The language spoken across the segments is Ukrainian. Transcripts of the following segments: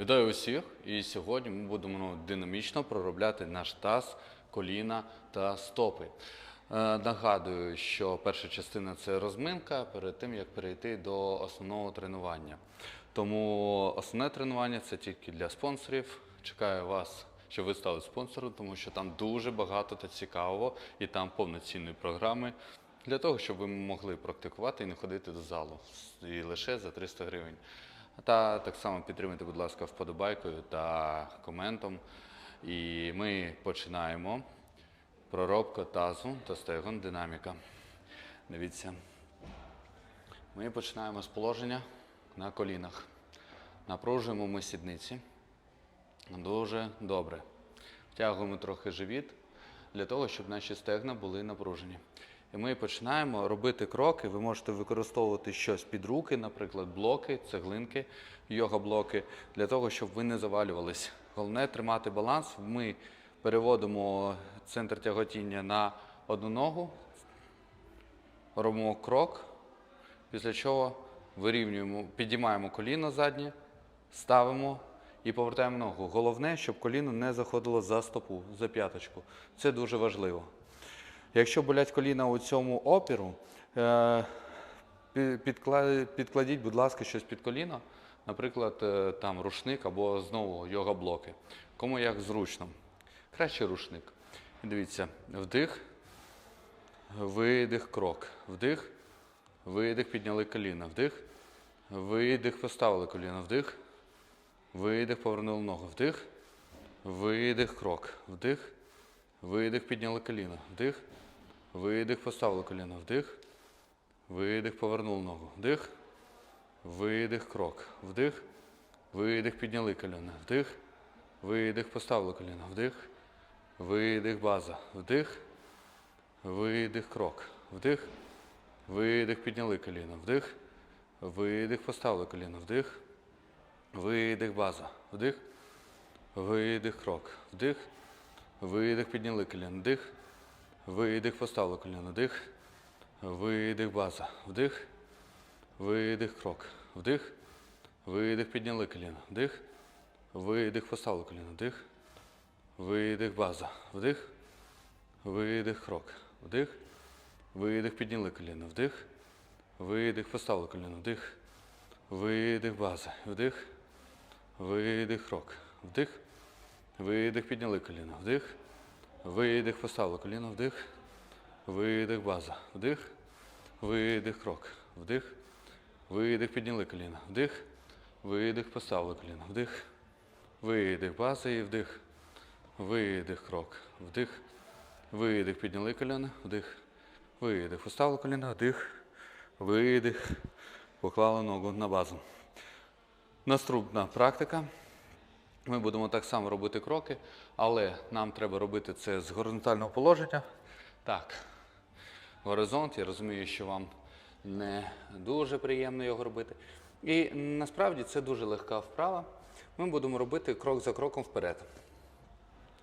Вітаю усіх! І сьогодні ми будемо ну, динамічно проробляти наш таз, коліна та стопи. Е, Нагадую, що перша частина це розминка перед тим, як перейти до основного тренування. Тому основне тренування це тільки для спонсорів. Чекаю вас, щоб ви стали спонсором, тому що там дуже багато та цікавого, і там повноцінної програми для того, щоб ви могли практикувати і не ходити до залу і лише за 300 гривень. Та так само підтримуйте, будь ласка, вподобайкою та коментом. І ми починаємо проробка тазу та стегон динаміка. Дивіться. Ми починаємо з положення на колінах. Напружуємо ми сідниці. Дуже добре. Втягуємо трохи живіт для того, щоб наші стегна були напружені. І ми починаємо робити кроки. Ви можете використовувати щось під руки, наприклад, блоки, цеглинки, йога-блоки, для того, щоб ви не завалювались. Головне тримати баланс. Ми переводимо центр тяготіння на одну ногу, робимо крок, після чого вирівнюємо, підіймаємо коліно заднє, ставимо і повертаємо ногу. Головне, щоб коліно не заходило за стопу, за п'яточку. Це дуже важливо. Якщо болять коліна у цьому опіру, е, пі- підкла- підкладіть, будь ласка, щось під коліно, наприклад, е, там рушник або знову йога-блоки. Кому як зручно. Краще рушник. Дивіться, вдих, видих, крок. Вдих, видих, підняли коліна. Вдих, видих, поставили коліна. Вдих, видих, повернули ногу. Вдих, видих, крок. Вдих, видих, підняли коліна. Вдих, видих, поставили коліна. Вдих, видих, повернули ногу. Вдих, видих, крок. Вдих, видих, підняли коліна. Вдих, видих, поставили коліна. Вдих, видих, база. Вдих, видих, крок. Вдих, видих, підняли коліна. Вдих, видих, поставили коліна. Вдих, видих, база. Вдих, видих, крок. Вдих, видих, підняли коліна. Вдих, видих, поставили коліна. Вдих, видих, база. Вдих, видих, крок. Вдих, видих, підняли коліна. Вдих, видих, поставили коліна. Вдих, видих, база. Вдих, видих, крок. Вдих, видих, підняли коліна. Вдих, видих, поставили коліна. Вдих, видих, база. Вдих, видих, крок. Вдих, видих, підняли коліна. Вдих, видих, поставили коліна. Вдих, видих, база. Вдих, видих, крок. Вдих, видих, підняли коліна. Вдих, видих, поставили коліна. Вдих, видих, база і вдих. Видих, крок. Вдих. Видих, підняли коліна. Вдих. Видих. Поставили коліна. Вдих. Видих. Поклали ногу на базу. Наступна практика. Ми будемо так само робити кроки, але нам треба робити це з горизонтального положення. Так. Горизонт, я розумію, що вам не дуже приємно його робити. І насправді це дуже легка вправа. Ми будемо робити крок за кроком вперед.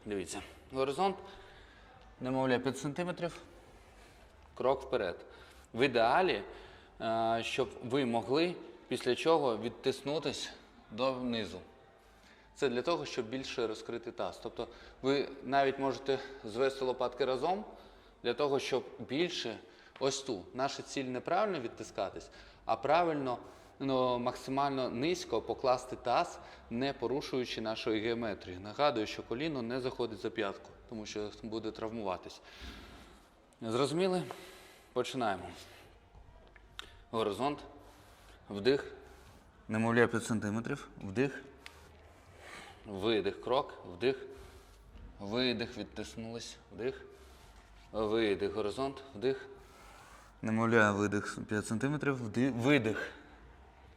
Дивіться, горизонт, немовля 5 см, крок вперед. В ідеалі, е, щоб ви могли після чого відтиснутись донизу. Це для того, щоб більше розкрити таз. Тобто ви навіть можете звести лопатки разом для того, щоб більше ось ту. Наша ціль не правильно відтискатись, а правильно ну, максимально низько покласти таз, не порушуючи нашої геометрії. Нагадую, що коліно не заходить за п'ятку, тому що буде травмуватись. Зрозуміли? Починаємо. Горизонт. Вдих. Немовля 5 см. Вдих. Видих, крок, вдих. Видих, відтиснулись. Вдих. Видих, горизонт, вдих. Немовля, видих 5 см. Вдих. Видих.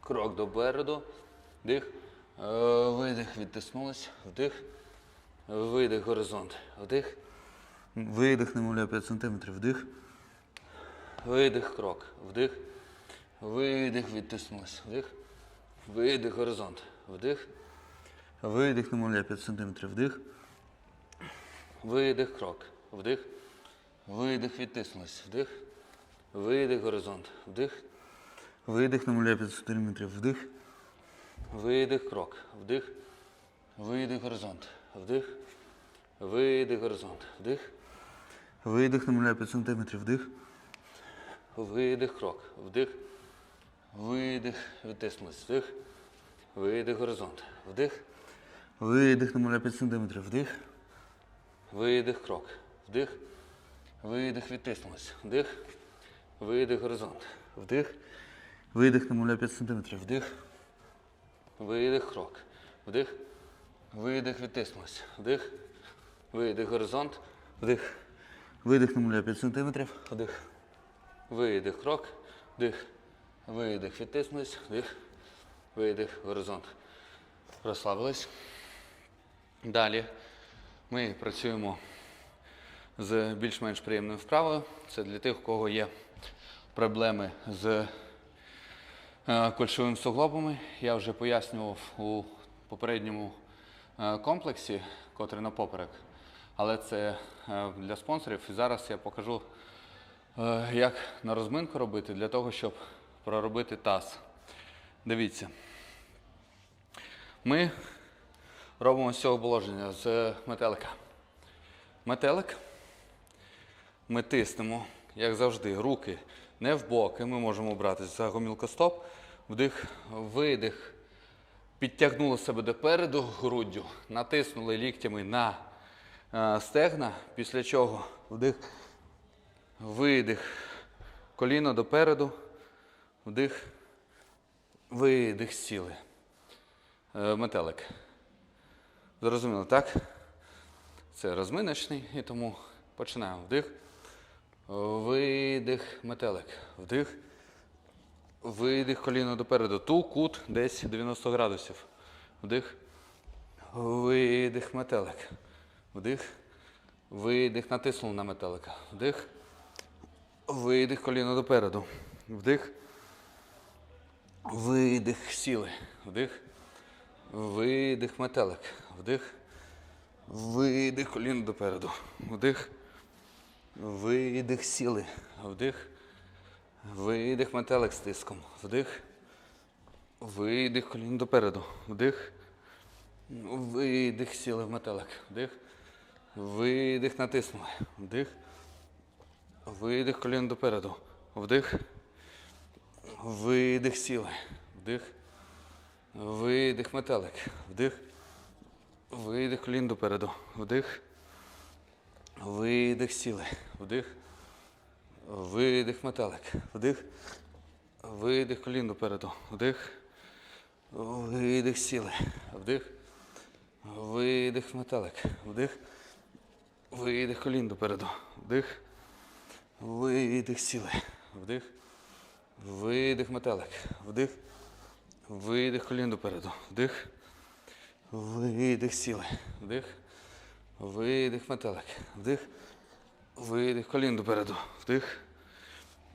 Крок допереду. Вдих. Е, Видих, відтиснулись. Вдих. Видих, горизонт. Вдих. Видих, немовля 5 см. Вдих. Видих, крок. Вдих. Видих, відтиснулись. Вдих. Видих, горизонт. Вдих. Видих, немовля 5 см. Вдих. Видих, крок. Вдих. Видих, відтиснулись. Вдих. Видих, горизонт. Вдих. Видих, немовля 5 см. Вдих. видих, крок, вдих, видих, горизонт, вдих, видих, горизонт, вдих, видих на 0,5 см, вдих, видих, крок, вдих, видих, відтиснулись, вдих, видих, горизонт, вдих, видих на 0,5 см, вдих, видих, крок, вдих, видих, відтиснулись, вдих, видих, горизонт, вдих, видих на 0,5 см, вдих, видих, крок, вдих, видих, відтиснулись, вдих, видих, горизонт, вдих, видих на 0,5 см, вдих, видих, крок, вдих, видих, відтиснулись, вдих, видих, горизонт. Розслабились. Далі ми працюємо з більш-менш приємною вправою. Це для тих, у кого є проблеми з е, кульшовими суглобами. Я вже пояснював у попередньому е, комплексі, котрий на поперек. Але це е, для спонсорів. І зараз я покажу, як на розминку робити для того, щоб проробити таз. Дивіться. Ми робимо з цього положення з метелика. Метелик. Ми тиснемо, як завжди, руки не в боки. Ми можемо брати за гомілкостоп, вдих, видих. Підтягнули себе допереду груддю, натиснули ліктями на е, стегна, після чого вдих, видих, коліно допереду, вдих, видих, сіли. Е, метелик. Зрозуміло, так? Це розминочний, і тому починаємо. Вдих. Видих, метелик. Вдих. Видих коліно допереду. Ту кут десь 90 градусів. Вдих. Видих, метелик. Вдих. Видих, натиснув на метелика. Вдих. Видих коліно допереду. Вдих. Видих, сіли. Вдих. Видих, метелик. Вдих. Видих, коліно допереду. Вдих. Видих, сіли. Вдих. Видих, метелик з тиском. Вдих. Видих, коліно допереду. Вдих. Видих, сіли в метелик. Вдих. Видих, натиснули. Вдих. Видих, коліно допереду. Вдих. Видих, сіли. Вдих. Видих, метелик. Вдих. Видих, колін допереду. Вдих. Видих, сіли. Вдих. Видих, метелик. Вдих. Видих, колін допереду. Вдих. Видих, сіли. Вдих. Видих, метелик. Вдих. Видих, колін допереду. Вдих. Видих, сіли. Вдих. Видих, метелик. Вдих. Видих, колін допереду. Вдих. Видих, сіли. Вдих. Видих, метелик. Вдих. Видих, колін допереду. Вдих.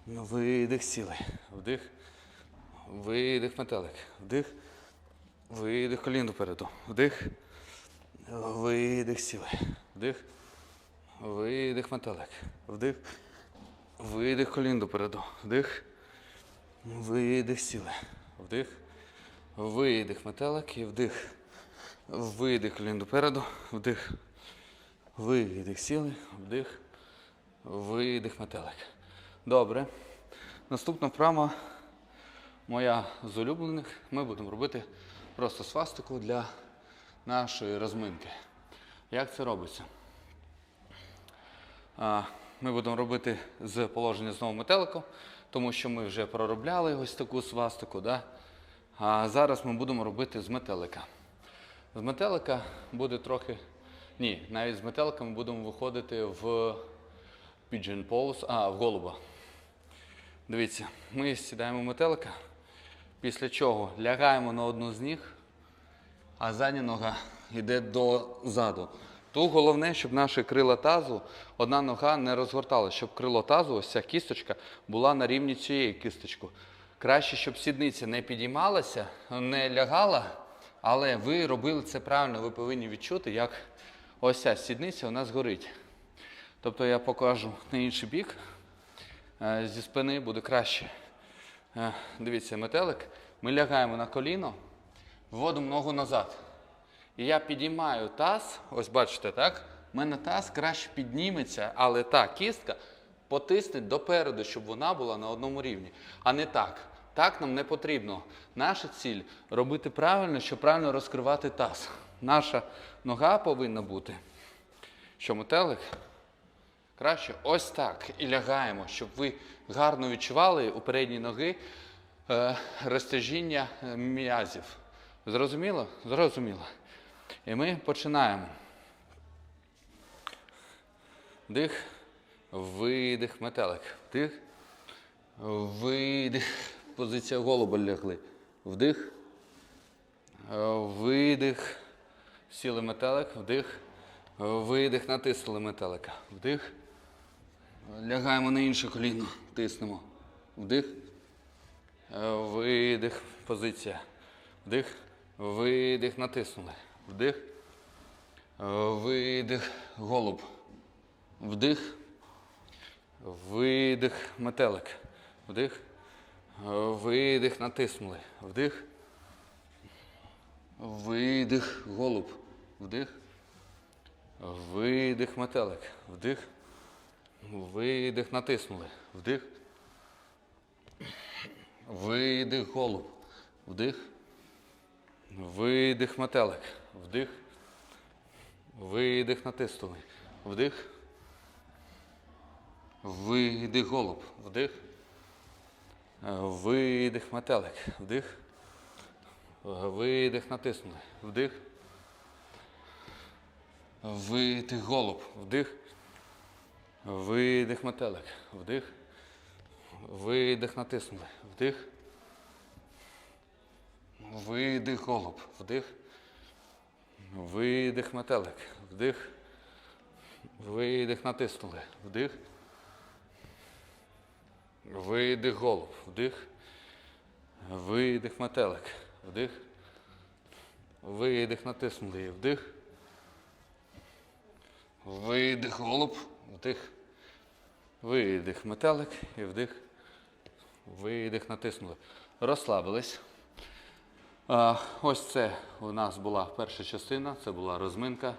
Видих, сіли. Вдих. Видих, метелик. Вдих. Видих, колін допереду. Вдих. Видих, сіли. Вдих. Видих, метелик. Вдих. Видих, колін допереду. Вдих. Видих, сіли. Вдих. Видих, метелик і вдих. Видих, колін допереду. Вдих. Видих, сіли. Вдих. Видих, метелик. Добре. Наступна вправа моя з улюблених. Ми будемо робити просто свастику для нашої розминки. Як це робиться? Ми будемо робити з положення знову метелику, тому що ми вже проробляли ось таку свастику. Да? А зараз ми будемо робити з метелика. З метелика буде трохи. Ні, навіть з метелика ми будемо виходити в pigeon pose, а, в голуба. Дивіться, ми сідаємо в метелика, після чого лягаємо на одну з ніг, а задня нога йде дозаду. Тут головне, щоб наші крила тазу, одна нога не розгорталася, щоб крило тазу, ось ця кісточка, була на рівні цієї кісточки. Краще, щоб сідниця не підіймалася, не лягала, але ви робили це правильно, ви повинні відчути, як ось ця сідниця у нас горить. Тобто я покажу на інший бік, Е, зі спини буде краще. Е, Дивіться, метелик. Ми лягаємо на коліно, Вводимо ногу назад. І я підіймаю таз. Ось бачите, так? У мене таз краще підніметься, але та кістка потисне допереду, щоб вона була на одному рівні. А не так. Так нам не потрібно. Наша ціль робити правильно, щоб правильно розкривати таз. Наша нога повинна бути. Що метелик? Краще ось так і лягаємо, щоб ви гарно відчували у передній ноги е, розтяжіння е, м'язів. Зрозуміло? Зрозуміло. І ми починаємо. Вдих, видих, метелик. Вдих, видих. Позиція голуба лягли. Вдих, е, видих. Сіли метелик, вдих, видих, натиснули метелика. Вдих. Лягаємо на інше коліно, тиснемо. Вдих. Е, Видих, позиція. Вдих. Видих, натиснули. Вдих. Е, Видих, голуб. Вдих. Видих, метелик. Вдих. Видих, натиснули. Вдих. Видих, голуб. Вдих. Видих, метелик. Вдих. Видих, натиснули. Вдих. Видих, голуб. Вдих. Видих, метелик. Вдих. Видих, натиснули. Вдих. Видих, голуб. Вдих. Видих, метелик. Вдих. Видих, натиснули. Вдих. Видих, голуб. Вдих. Видих, метелик. Вдих. Видих, натиснули. Вдих. Видих, голуб. Вдих. Видих, метелик. Вдих. Видих, натиснули. Вдих. Видих, голуб. Вдих. Видих, метелик. Вдих. Видих, натиснули. Вдих. Видих, голуб. Вдих. Видих, метелик і вдих. Видих, натиснули. Розслабились. Ось це у нас була перша частина, це була розминка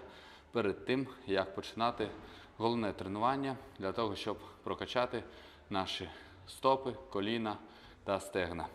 перед тим, як починати головне тренування для того, щоб прокачати наші стопи, коліна та стегна.